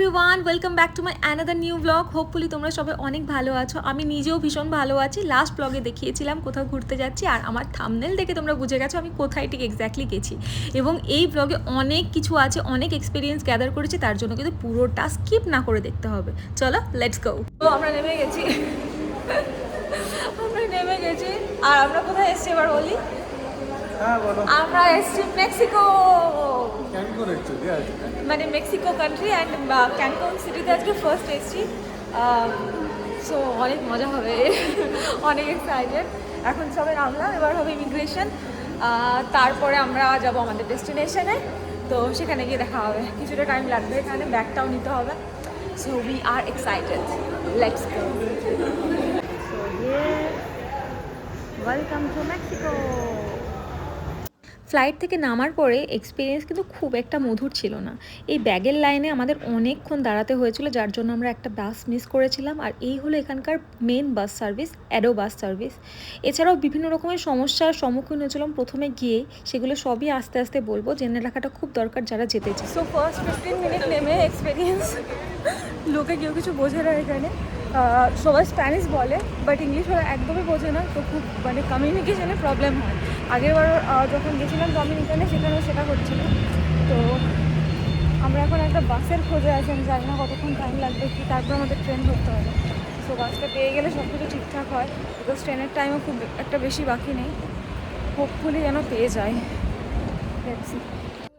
Everyone welcome back to my another new blog hopefully তোমরা সবাই অনেক ভালো আছো। আমি নিজেও ভীষণ ভালো আছি। লাস্ট ব্লগে দেখিয়েছিলাম কোথাও ঘুরতে যাচ্ছি আর আমার থামনেল দেখে তোমরা বুঝে গেছো আমি কোথায় ঠিক এক্স্যাক্টলি গেছি। এবং এই ব্লগে অনেক কিছু আছে অনেক এক্সপিরিয়েন্স গ্যাদার করেছি তার জন্য কিন্তু পুরোটা স্কিপ না করে দেখতে হবে। চলো লেটস গো তো আমরা নেমে গেছি। আমরা নেমে গেছি। আর আমরা কোথায় এসছি এবার বলি? হ্যাঁ আমরা এসছি মেক্সিকো মানে মেক্সিকো কান্ট্রি অ্যান্ড ক্যানকন সিটিতে আজকে ফার্স্ট এসেছি। সো অনেক মজা হবে। অনেক এক্সাইটেড এখন সবাই নামলাম এবার হবে ইমিগ্রেশন তারপরে আমরা যাব আমাদের ডেস্টিনেশনে তো সেখানে গিয়ে দেখা হবে। কিছুটা টাইম লাগবে এখানে ব্যাগটাও নিতে হবে। So we are excited let's go welcome to Mexico flight থেকে নামার পরে এক্সপিরিয়েন্স কিন্তু খুব একটা মধুর ছিল না। এই ব্যাগের লাইনে আমাদের অনেকক্ষণ দাঁড়াতে হয়েছিল, যার জন্য আমরা একটা বাস মিস করেছিলাম। আর এই হলো এখানকার main bus service ADO bus service এছাড়াও বিভিন্ন রকমের সমস্যার সম্মুখীন হয়েছিলাম। প্রথমে গিয়ে সেগুলো সবই আস্তে আস্তে বলব, জেনে রাখাটা খুব দরকার যারা যেতে চায়। সো ফার্স্ট ফিফটিন মিনিট নেমে এক্সপিরিয়েন্স লোকে কেউ কিছু বোঝে না এখানে। সবাই স্প্যানিশ বলে বাট ইংলিশ ওরা একদমই বোঝে না। তো খুব মানে কমিউনিকেশনে প্রবলেম হয়। আগেরবার যখন গেছিলাম আমি এখানে সেখানেও সেটা হচ্ছিল। তো আমরা এখন একটা বাসের খোঁজে আছি, আমি জানি না কতক্ষণ টাইম লাগবে, কি তারপর আমাদের ট্রেন ধরতে হবে। সো বাসটা পেয়ে গেলে সব কিছু ঠিকঠাক হয় বিকজ ট্রেনের টাইমও খুব একটা বেশি বাকি নেই। হোপফুলি যেন পেয়ে যায়। See.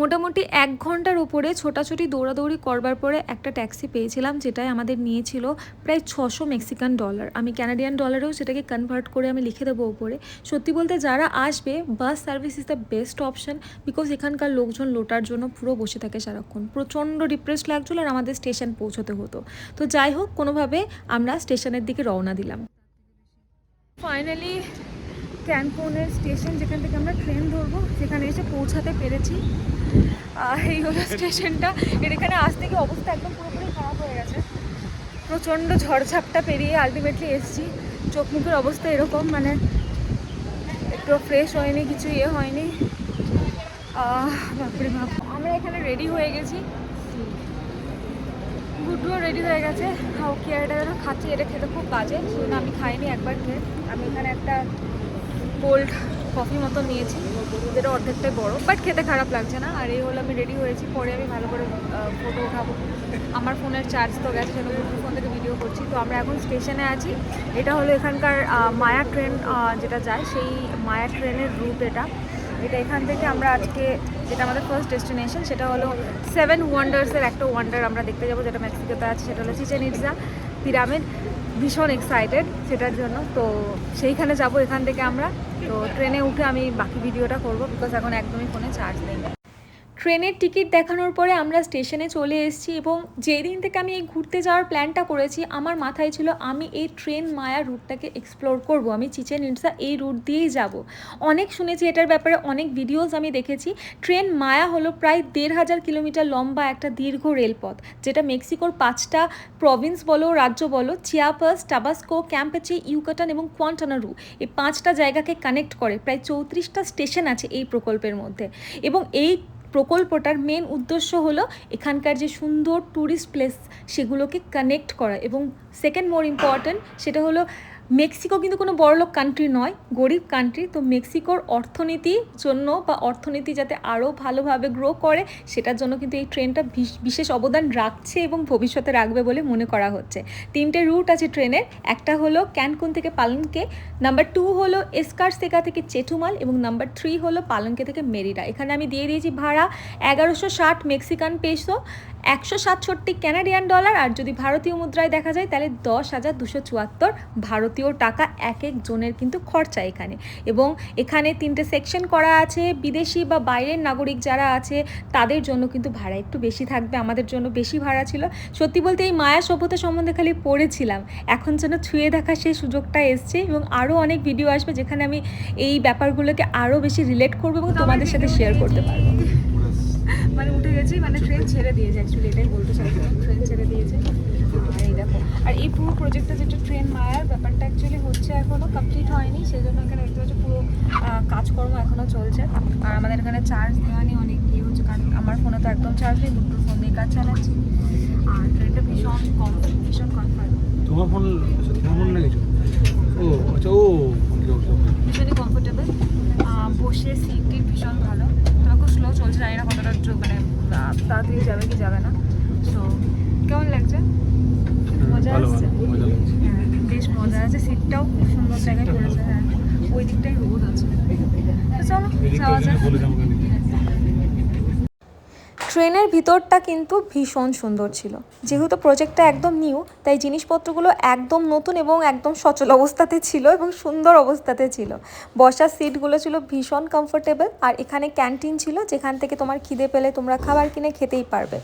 মোটামুটি এক ঘণ্টার উপরে ছোটাছুটি দৌড়াদৌড়ি করবার পরে একটা ট্যাক্সি পেয়েছিলাম, যেটাই আমাদের নিয়েছিল প্রায় ছশো মেক্সিকান ডলার। আমি ক্যানাডিয়ান ডলারেও সেটাকে কনভার্ট করে আমি লিখে দেবো উপরে। সত্যি বলতে যারা আসবে bus service is the best option because এখানকার লোকজন লোটার জন্য পুরো বসে থাকে সারাক্ষণ। প্রচণ্ড ডিপ্রেস লাগছিল আর আমাদের স্টেশন পৌঁছতে হতো। তো যাই হোক, কোনোভাবে আমরা স্টেশনের দিকে রওনা দিলাম। ফাইনালি ক্যানকুনের স্টেশন যেখান থেকে আমরা ট্রেন ধরবো, সেখানে এসে পৌঁছাতে পেরেছি। এই হলো স্টেশনটা। এর এখানে আসতে গিয়ে অবস্থা একদম পুরোপুরি খারাপ হয়ে গেছে। প্রচণ্ড ঝড়ঝাপটা পেরিয়ে আলটিমেটলি এসেছি। চোখ মুখের অবস্থা এরকম মানে একটু ফ্রেশ হয়নি, কিছু ইয়ে হয়নি। বাপরে বাপ। আমরা এখানে রেডি হয়ে গেছি। গুড্ডুও রেডি হয়ে গেছে। হাও কি এটা যেন খাচ্ছি, এটা খেতে খুব বাজে। আমি খাইনি একবার খেয়ে। আমি এখানে একটা কোল্ড কফি মতো নিয়েছি। যেটা অর্ধেকটাই বড় বাট খেতে খারাপ লাগছে না। আর এই হলো আমি রেডি হয়েছি, পরে আমি ভালো করে ফটো উঠাবো। আমার ফোনের চার্জ তো গেছে, সেজন্য ফোন থেকে ভিডিও করছি। তো আমরা এখন স্টেশনে আছি। এটা হলো এখানকার মায়া ট্রেন যেটা যায়, সেই মায়া ট্রেনের রুট এটা। এটা এখান থেকে আমরা আজকে, যেটা আমাদের ফার্স্ট ডেস্টিনেশন সেটা হলো সেভেন ওয়ান্ডার্সের একটা ওয়ান্ডার আমরা দেখতে যাব, যেটা মেক্সিকোতে আছে, সেটা হলো চিচেন ইটজা পিরামিড ভীষণ এক্সাইটেড সেটার জন্য। তো সেইখানে যাব এখান থেকে আমরা। তো ট্রেনে উঠে আমি বাকি ভিডিওটা করব বিকজ এখন একদমই ফোনে চার্জ নেই। ট্রেনের টিকিট দেখানোর পরে আমরা স্টেশনে চলে এসেছি এবং যেই দিন থেকে আমি এই ঘুরতে যাওয়ার প্ল্যানটা করেছি, আমার মাথায় ছিল আমি এই ট্রেন মায়া রুটটাকে এক্সপ্লোর করব, আমি চিচেন ইটসা এই রুট দিয়েই যাব। অনেক শুনেছি এটার ব্যাপারে, অনেক ভিডিওস আমি দেখেছি। ট্রেন মায়া হলো প্রায় দেড় হাজার কিলোমিটার লম্বা একটা দীর্ঘ রেলপথ, যেটা মেক্সিকোর পাঁচটা প্রভিন্স বলো, রাজ্য বলো চিয়াপাস টাবাস্কো ক্যাম্পেচে ইউকাটান এবং কোয়ান্টানারু এই পাঁচটা জায়গাকে কানেক্ট করে। প্রায় চৌত্রিশটা স্টেশন আছে এই প্রকল্পের মধ্যে। এবং এই প্রকল্পটার মেন উদ্দেশ্য হলো এখানকার যে সুন্দর ট্যুরিস্ট প্লেস সেগুলোকে কানেক্ট করা এবং সেকেন্ড মোর ইম্পর্ট্যান্ট সেটা হলো মেক্সিকো কিন্তু কোনো বড়লোক কান্ট্রি নয়, গরিব কান্ট্রি তো মেক্সিকোর অর্থনীতির জন্য বা অর্থনীতি যাতে আরও ভালোভাবে গ্রো করে, সেটার জন্য কিন্তু এই ট্রেনটা বিশ- বিশেষ অবদান রাখছে এবং ভবিষ্যতে রাখবে বলে মনে করা হচ্ছে। তিনটে রুট আছে ট্রেনের। একটা হলো ক্যানকুন থেকে পালনকে নাম্বার টু হলো এসকারসেকা থেকে চেটুমাল এবং নাম্বার থ্রি হলো পালনকে থেকে মেরিডা এখানে আমি দিয়ে দিয়েছি ভাড়া এগারোশো ষাট মেক্সিকান পেসো, একশো সাতষট্টি ক্যানাডিয়ান ডলার, আর যদি ভারতীয় মুদ্রায় দেখা যায় তাহলে দশ হাজার দুশো চুয়াত্তর ভারতীয় টাকা এক এক জনের কিন্তু খরচা এখানে। এবং এখানে তিনটে সেকশন করা আছে বিদেশি বা বাইরের নাগরিক যারা আছে তাদের জন্য কিন্তু ভাড়া একটু বেশি থাকবে আমাদের জন্য বেশি ভাড়া ছিল। সত্যি বলতে এই মায়া সভ্যতা সম্বন্ধে খালি পড়েছিলাম। এখন যেন ছুঁয়ে দেখার সেই সুযোগটা এসছে এবং আরও অনেক ভিডিও আসবে যেখানে আমি এই ব্যাপারগুলোকে আরও বেশি রিলেট করব এবং তোমাদের সাথে শেয়ার করতে পারব। মানে উঠে গেছি মানে ট্রেন ছেড়ে দিয়েছে অ্যাকচুয়ালি এটাই বলতে চাইছিলাম ট্রেন ছেড়ে দিয়েছে। এই দেখো। আর এই পুরো প্রজেক্টটা যেটা ট্রেন মায়ার ব্যাপারটা অ্যাকচুয়ালি হচ্ছে এখনও কমপ্লিট হয়নি সেই জন্য এখানে দেখতে পাচ্ছি পুরো কাজকর্ম এখনও চলছে। আর আমাদের এখানে চার্জ দেওয়া নিয়ে অনেক ইয়ে হচ্ছে কারণ আমার ফোনে তো একদম চার্জ নেই দুটোর ফোন দিয়ে কাজ চালাচ্ছি। আর ট্রেনটা ভীষণ কম ভীষণ কমফর্ট তোমার ফোন তোমার ফোন কিছু? ও আচ্ছা ও। ভীষণই কমফোর্টেবল বসে সিট টিট ভীষণ ভালো। তবে খুব স্লো চলছে জানি না কতটা মানে তাড়াতাড়ি যাবে কি যাবে না। সো কেমন লাগছে? মজা আসছে? হ্যাঁ বেশ মজা আছে। সিটটাও খুব সুন্দর জায়গায় পড়েছে হ্যাঁ। ওই দিকটাই রোদ আছে। চলো যাওয়া যাক। ট্রেনের ভিতরটা কিন্তু ভীষণ সুন্দর ছিল। যেহেতু প্রজেক্টটা একদম নিউ তাই জিনিসপত্রগুলো একদম নতুন এবং একদম সচল অবস্থাতে ছিল এবং সুন্দর অবস্থাতে ছিল। বসার সিটগুলো ছিল ভীষণ কমফোর্টেবল আর এখানে ক্যান্টিন ছিল যেখান থেকে তোমার খিদে পেলে তোমরা খাবার কিনে খেতেই পারবে।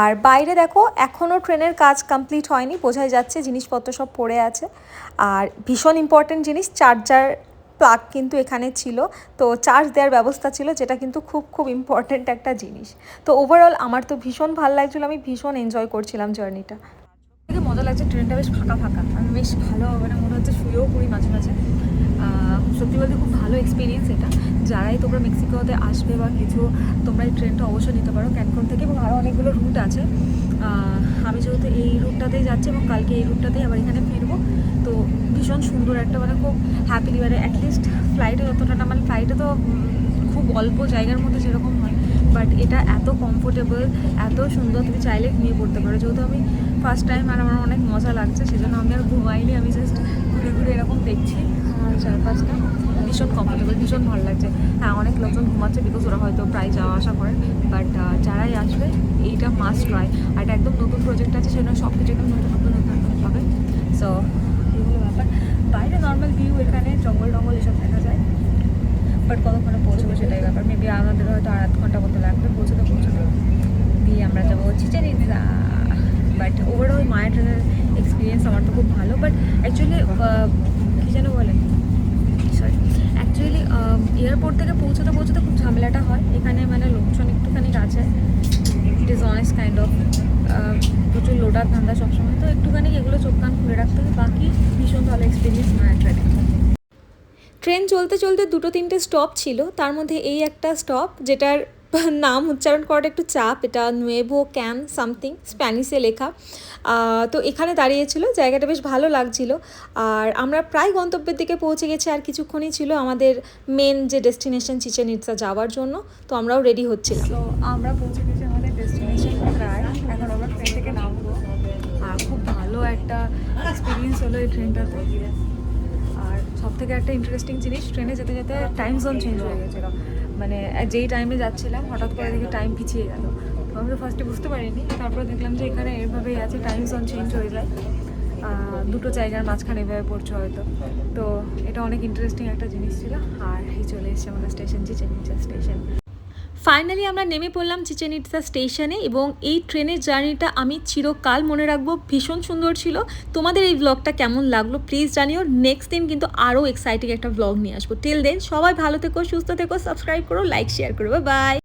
আর বাইরে দেখো এখনও ট্রেনের কাজ কমপ্লিট হয়নি, বোঝাই যাচ্ছে জিনিসপত্র সব পড়ে আছে। আর ভীষণ ইম্পর্টেন্ট জিনিস চার্জার প্লাগ কিন্তু এখানে ছিল। তো চার্জ দেওয়ার ব্যবস্থা ছিল, যেটা কিন্তু খুব খুব ইম্পর্ট্যান্ট একটা জিনিস। তো ওভারঅল আমার তো ভীষণ ভালো লাগছিল, আমি ভীষণ এনজয় করছিলাম জার্নিটা থেকে মজা লাগছে, ট্রেনটা বেশ ফাঁকা ফাঁকা। আমি বেশ ভালো মানে মনে হচ্ছে শুয়েও পড়ি মাঝে মাঝে। সত্যি বলতে খুব ভালো এক্সপিরিয়েন্স এটা। যারাই তোমরা মেক্সিকোতে আসবে বা কিছু, তোমরা এই ট্রেনটা অবশ্যই নিতে পারো ক্যানকন থেকে এবং আরও অনেকগুলো রুট আছে। আমি যেহেতু এই রুটটাতেই যাচ্ছি এবং কালকে এই রুটটাতেই আবার এখানে ফিরবো, তো ভীষণ সুন্দর একটা মানে খুব হ্যাপিলি মানে অ্যাটলিস্ট ফ্লাইটে যতটা না মানে ফ্লাইটে তো খুব অল্প জায়গার মধ্যে যেরকম হয় বাট এটা এত কমফোর্টেবল এত সুন্দর, তুমি চাইলে ঘুমিয়ে পড়তে পারো। যেহেতু আমি ফার্স্ট টাইম আর আমার অনেক মজা লাগছে, সেজন্য আমি আর ঘুমাইনি, আমি জাস্ট ঘুরে ঘুরে এরকম দেখছি। চারপাশটা ভীষণ কমফোর্টেবল ভীষণ ভালো লাগছে। হ্যাঁ অনেক লোকজন ঘুমাচ্ছে বিকজ ওরা হয়তো প্রায় যাওয়া আসা করে। বাট যারাই আসবে, এইটা মাস্ট ট্রাই আর এটা একদম নতুন প্রজেক্ট আছে, সেজন্য সব কিছু একদম নতুন নতুন নতুন নতুন হবে। সো এগুলো ব্যাপার। বাইরে নর্মাল ভিউ এখানে, জঙ্গল টঙ্গল এসব দেখা যায়। বাট কতক্ষণে পৌঁছবো সেটাই ব্যাপার। মেবি আমাদের হয়তো আর আধ ঘণ্টা মতো লাগবে পৌঁছতে পৌঁছতে। দিয়ে আমরা যাব চিচেন বাট ওভারঅল মায়ের ট্রেনের এক্সপিরিয়েন্স আমার তো খুব ভালো বাট অ্যাকচুয়ালি কী যেন বলে? সরি অ্যাকচুয়ালি এয়ারপোর্ট থেকে পৌঁছতে পৌঁছতে খুব ঝামেলাটা হয়। এখানে মানে লোকজন একটুখানি আছে it is honest kind of প্রচুর লোডার ধান্দা সবসময়। তো একটুখানি এগুলো চোখ কান খুলে রাখতে হবে। বাকি ভীষণ ভালো এক্সপিরিয়েন্স মায়ের ট্রেনে ট্রেন চলতে চলতে দুটো তিনটে স্টপ ছিল। তার মধ্যে এই একটা স্টপ যেটার নাম উচ্চারণ করাটা একটু চাপ, এটা নুয়েভো ক্যান সামথিং স্প্যানিশে লেখা। তো এখানে দাঁড়িয়েছিল, জায়গাটা বেশ ভালো লাগছিল। আর আমরা প্রায় গন্তব্যের দিকে পৌঁছে গেছি, আর কিছুক্ষণই ছিল আমাদের মেন যে ডেস্টিনেশন চিচেন ইটসা যাওয়ার জন্য, তো আমরাও রেডি হচ্ছিলাম। আমরা পৌঁছে গেছি আমাদের ডেস্টিনেশন প্রায়। এখন আমরা ট্রেন থেকে নামবো। খুব ভালো একটা এক্সপিরিয়েন্স হলো এই ট্রেনটাতে আর সব থেকে একটা ইন্টারেস্টিং জিনিস ট্রেনে যেতে যেতে টাইম জোন চেঞ্জ হয়ে গেছিল। মানে যেই টাইমে যাচ্ছিলাম, হঠাৎ করে দেখি টাইম পিছিয়ে গেল। তো আমি তো ফার্স্টে বুঝতে পারিনি, তারপর দেখলাম যে এখানে এভাবেই আছে টাইম জোন চেঞ্জ হয়ে যায়। দুটো জায়গার মাঝখানে এভাবে পড়ছে হয়তো। তো এটা অনেক ইন্টারেস্টিং একটা জিনিস ছিল। আর এই চলে এসছে আমাদের স্টেশন যে চিচেন স্টেশন ফাইনালি আমরা নেমে পড়লাম চিচেন ইটসা স্টেশনে এবং এই ট্রেনের জার্নিটা আমি চিরকাল মনে রাখব। ভীষণ সুন্দর ছিল। তোমাদের এই ব্লগটা কেমন লাগল? প্লিজ জানিও। নেক্সট দিন কিন্তু আরও এক্সাইটিং একটা ব্লগ নিয়ে আসব। টেল দেন সবাই ভালো থেকো, সুস্থ থেকো সাবস্ক্রাইব করো লাইক শেয়ার করো। বাই